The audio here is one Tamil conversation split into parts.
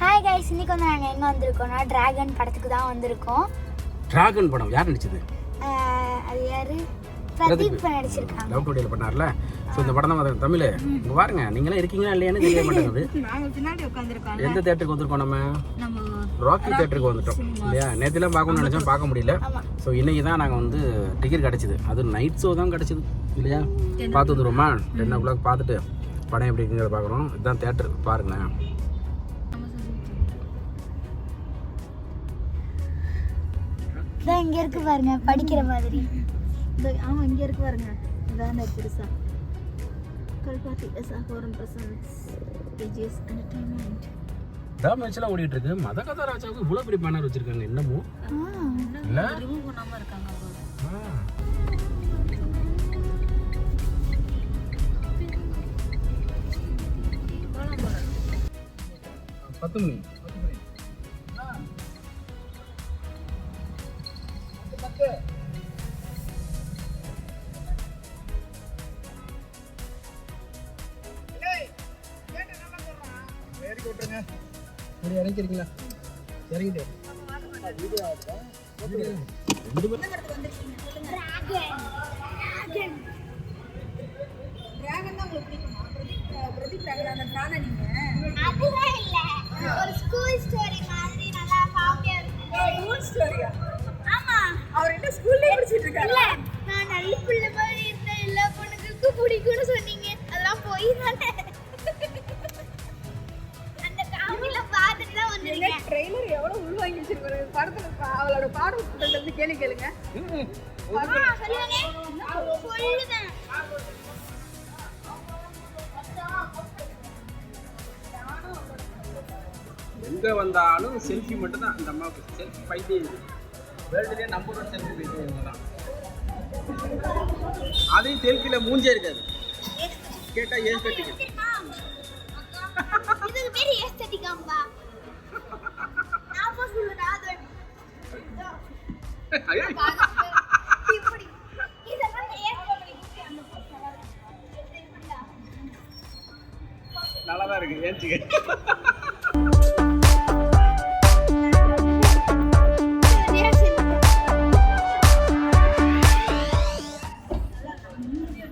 ஹாய் கைஸ் இன்னைக்கு வந்து நாங்கள் எங்கே வந்திருக்கோம்னா டிராகன் படத்துக்கு தான் வந்திருக்கோம். டிராகன் படம் யார் நடிச்சது? அது யாரு? லவ் டுடேல பண்ணார்ல. ஸோ இந்த படம் தான் தமிழ். இங்க பாருங்க நீங்களாம் இருக்கீங்களா இல்லையான்னு தெரிய மாட்டேங்குது. எந்த தேட்டருக்கு வந்திருக்கோம் நம்ம? ராக்கி தேட்டருக்கு வந்துட்டோம். இல்லையா? நேற்றுலாம் பார்க்கணும்னு நினச்சோம் பார்க்க முடியல. ஸோ இன்னைக்கு தான் நாங்கள் வந்து டிக்கெட் கிடச்சிது. அது நைட் ஷோ தான் கிடச்சிது. இல்லையா? பார்த்து வந்துருவோமா? டென் ஓ கிளாக் பார்த்துட்டு படம் எப்படி இருக்குங்கிறத பார்க்குறோம் இதுதான் தேட்டர். பாருங்களேன். இங்கே இருக்கு பாருங்க படிக்கிற மாதிரி. இந்த ஆமா இங்க இருக்கு பாருங்க இதான் பெருசா Kalpathi S Aghoram presents AGS entertainment தான் மேட்ச்லாம் ஓடிட்டு இருக்கு. மத கதா ராஜாவுக்கு இவ்வளோ பெரிய பேனர் வச்சிருக்காங்க. என்னமோ? இல்லை? ரிமூவ் பண்ணாம இருக்காங்க பத்து மணி. இருக்கு ஸ்கூல் ஸ்டோரியா ஆமா. அவர் என்ன ஸ்கூல்லே படிச்சிட்டு இருக்காரு? நான் நல்ல அவளோட பாடத்துல இருந்து கேள்வி கேளுங்க. எங்கே வந்தாலும் செல்ஃபி மட்டும் தான் அந்த அம்மாவுக்கு செல்ஃபி பைத்தியம் வேர்ல்டுலேயே நம்பர் ஒன் செல்ஃபி பைத்தியம் தான் அதையும் செல்ஃபியில் மூஞ்சே இருக்காது. கேட்டால் இதுக்கு பேர் ஏஸ்தட்டிக்காம்பா நல்லா தான் இருக்கு ஏன்ச்சுக்க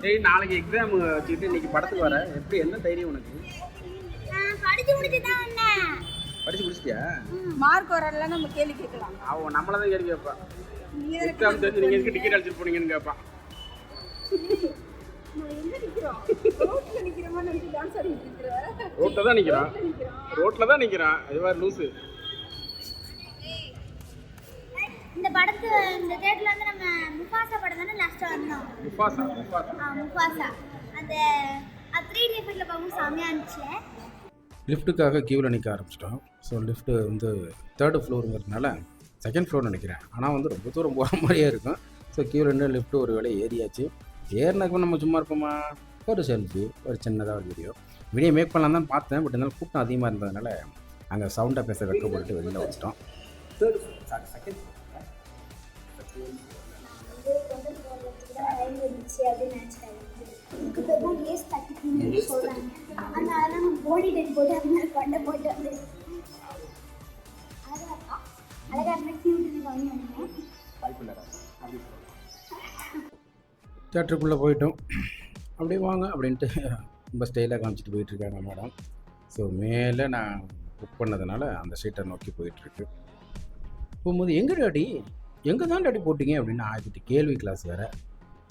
டேய் நாளைக்கு எக்ஸாம் வச்சுக்கிட்டு இன்னைக்கு படத்துக்கு வர. எப்படி என்ன தைரியம் உனக்கு? படிச்சு முடிச்சு தான் வந்தேன். படிச்சு முடிச்சிட்டியா? மார்க் வரல நம்ம கேள்வி கேட்கலாம். அவன் நம்மள தான் கேள்வி கேட்பான் நீங்க எக்ஸாம் தெரிஞ்சு நீங்கள் எதுக்கு டிக்கெட் அடிச்சிட்டு போனீங்கன்னு கேட்பான் ரோட்டில் தான் நிற்கிறான். ரோட்டில் தான் நிற்கிறான். இது மாதிரி லூஸு இந்த படத்து இந்த தேட்டர்ல வந்து நம்ம முஃபாசா படம் தானே லாஸ்டா வந்தோம்? Mufasa Mufasa. ஆ முஃபாசா. அந்த த்ரீ டி எஃபெக்ட்ல பார்க்கும் செம்மையா இருந்துச்சு. லிஃப்ட்டுக்காக க்யூவில் நிற்க ஆரம்பிச்சிட்டோம். ஸோ லிஃப்ட்டு வந்து தேர்டு ஃப்ளோருங்கிறதுனால செகண்ட் ஃப்ளோர் நினைக்கிறேன். ஆனால் வந்து ரொம்ப தூரம் போகிற மாதிரியே இருக்கும். ஸோ க்யூவில் நின்று லிஃப்ட்டு ஒரு வேலை ஏறியாச்சு. ஏறினாக்க நம்ம சும்மா இருப்போமா? ஒரு செல்ஃபி ஒரு சின்னதாக ஒரு வீடியோ வீடியோ மேக் பண்ணலாம் தான் பார்த்தேன். பட் இருந்தாலும் கூட்டம் அதிகமாக இருந்ததுனால அங்கே சவுண்டாக பேச வெட்கப்பட்டு வெளியில் வந்துட்டோம். அதனால நம்ம போடி டைம் போட்டு அந்த மாதிரி கொண்டை போட்டு வந்து அழகா இருந்தா கியூட்னு வாங்கி தேட்டருக்குள்ளே போயிட்டோம். அப்படியே வாங்க அப்படின்ட்டு ரொம்ப ஸ்டைலாக காமிச்சிட்டு போயிட்டுருக்காங்க மேடம் ஸோ மேலே நான் புக் பண்ணதுனால அந்த சீட்டை நோக்கி போயிட்டுருக்கு. போகும்போது எங்கே டாடி எங்கே தான் டாடி போட்டீங்க? அப்படின்னு ஆகிட்டு கேள்வி கிளாஸ் வேறு.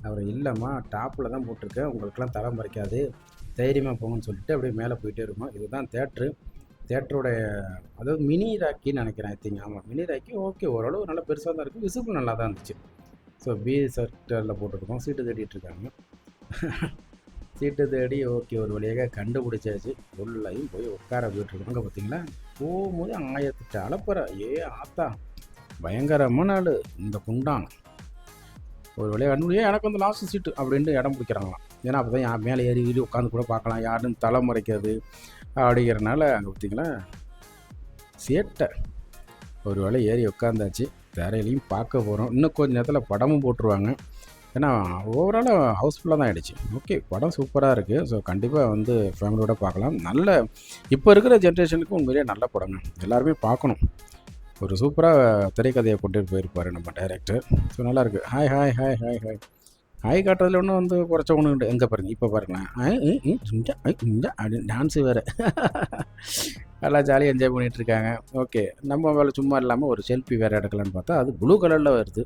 அவர் இல்லைம்மா டாப்பில் தான் போட்டிருக்கேன். உங்களுக்கெல்லாம் தரம் பறிக்காது. தைரியமாக போங்கன்னு சொல்லிட்டு அப்படியே மேலே போயிட்டே இருக்கோம். இதுதான் தேட்ரு தேட்டரோடைய அதாவது மினி ராக்கின்னு நினைக்கிறேன் ஐ திங்க் ஆமாம் மினி ராக்கி ஓகே ஓரளவு நல்லா பெருசாக தான் இருக்குது விசிபிள் நல்லா தான் இருந்துச்சு ஸோ பி சர்க்கிளில் போட்டிருக்கோம். சீட்டு தேடிட்டு இருக்காங்க. சீட்டு தேடி ஓகே ஒரு வழியாக கண்டுபிடிச்சாச்சு. உள்ளையும் போய் உட்கார போயிட்டுருக்கோம் அங்கே பார்த்தீங்களா? போகும்போது ஆயிரத்தெட்டு அளப்புற ஏ ஆத்தா பயங்கரமான ஆள் இந்த குண்டான். ஒரு வழியாக கண்டுபிடிச்சா எனக்கு வந்து லாஸ்ட் சீட்டு அப்படின்ட்டு இடம் பிடிக்கிறாங்களாம். ஏன்னா அப்போ தான் என் மேலே ஏறி ஏறி உட்காந்து கூட பார்க்கலாம். யாருன்னு தலை முறைக்காது அப்படிங்கிறனால அங்கே பார்த்தீங்களா? சேட்டை. ஒரு வேளை ஏறி உட்காந்தாச்சு தரையிலையும் பார்க்க போகிறோம் இன்னும் கொஞ்ச நேரத்தில் படமும் போட்டுருவாங்க. ஏன்னா ஓவராலாக ஹவுஸ்ஃபுல்லாக தான் ஆகிடுச்சு ஓகே படம் சூப்பராக இருக்குது ஸோ கண்டிப்பாக வந்து ஃபேமிலியோட பார்க்கலாம். நல்ல இப்போ இருக்கிற ஜென்ரேஷனுக்கு உண்மையிலே நல்ல படங்க. எல்லாருமே பார்க்கணும். ஒரு சூப்பராக திரைக்கதையை கொண்டு போயிருப்பார் நம்ம டைரக்டர் ஸோ நல்லாயிருக்கு hi hi hi hi hi hi காட்டுறதுல ஒன்றும் வந்து குறைச்ச ஒன்று உண்டு எங்கே பாருங்க இப்போ பாருங்களேன். டான்ஸு வேறு. நல்லா ஜாலியாக என்ஜாய் பண்ணிகிட்டு இருக்காங்க. ஓகே நம்ம வேலை சும்மா இல்லாமல் ஒரு செல்ஃபி வேறு எடுக்கலான்னு பார்த்தா அது ப்ளூ கலரில் வருது.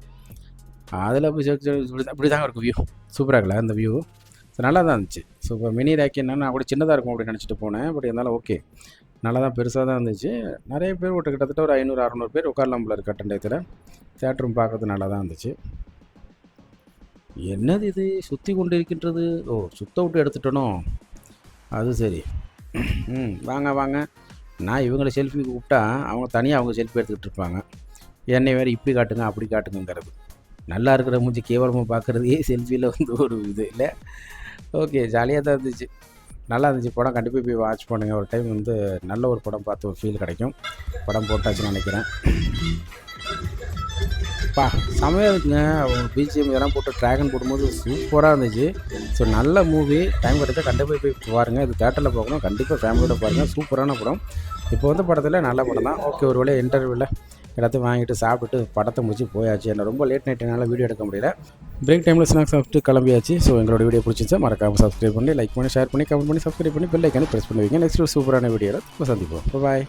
அதில் போய் செக் இப்படி தாங்க இருக்கும் வியூ சூப்பராக இருக்குல்ல அந்த வியூ ஸோ நல்லா தான் இருந்துச்சு. ஸோ இப்போ மினி ரேக் என்னென்னா நான் கூட சின்னதாக இருக்கும் அப்படின்னு நினச்சிட்டு போனேன். பட் இருந்தாலும் ஓகே நல்லா தான் பெருசாக தான் இருந்துச்சு. நிறைய பேர் ஒரு கிட்டத்தட்ட ஒரு ஐநூறு அறநூறு பேர் உட்காரலாம் போல இருக்கு கட்டண்டயத்தில் தேட்டரும் பார்க்கறது நல்லா தான் இருந்துச்சு. என்னது இது? சுற்றி கொண்டு இருக்கின்றது? ஓ சுத்த விட்டு எடுத்துட்டனோ? அது சரி. ம் வாங்க வாங்க. நான் இவங்களை செல்ஃபி கூப்பிட்டா அவங்க தனியாக அவங்க செல்ஃபி எடுத்துக்கிட்டு இருப்பாங்க. என்னை வேறு இப்படி காட்டுங்க அப்படி காட்டுங்கிறது நல்லா இருக்கிற மூஞ்சி கேவலமாக பார்க்குறதே செல்ஃபியில் வந்து ஒரு இது இல்லை. ஓகே ஜாலியாக தான் இருந்துச்சு. நல்லா இருந்துச்சு படம். கண்டிப்பாக போய் வாட்ச் பண்ணுங்கள் ஒரு டைம் வந்து நல்ல ஒரு படம் பார்த்து ஒரு ஃபீல் கிடைக்கும். படம் போட்டாச்சுன்னு நினைக்கிறேன். பா செமையாக இருக்குங்க. அவங்க பிஜிஎம் இதெல்லாம் போட்டு ட்ராகன் போடும்போது சூப்பராக இருந்துச்சு. ஸோ நல்ல மூவி டைம் கிடைச்சா கண்டிப்பாக போய் பாருங்கள் இது தேட்டரில் பார்க்கணும். கண்டிப்பாக ஃபேமிலியோட பாருங்கள் சூப்பரான படம். இப்போ வந்து படத்தில் நல்ல படம் தான். ஓகே ஒரு வேலை இன்டர்வியூவில் எல்லாத்தையும் வாங்கிட்டு சாப்பிட்டுட்டு படத்தை முடிச்சு போயாச்சு. என்ன ரொம்ப லேட் என்னால் வீடியோ எடுக்க முடியல. பிரேக் டைமில் ஸ்நாக்ஸ் சாப்பிட்டு கிளம்பியாச்சு. ஸோ எங்களோட வீடியோ பிடிச்சிச்சா மறக்காமல் சப்ஸ்கிரைப் பண்ணி லைக் பண்ணி ஷேர் பண்ணி கமெண்ட் பண்ணி சப்ஸ்கிரைப் பண்ணி பெல் ஐக்கானே ப்ரெஸ் பண்ணுவீங்க. நெக்ஸ்ட் சூப்பரான வீடியோவில் சந்திப்போம். பாய்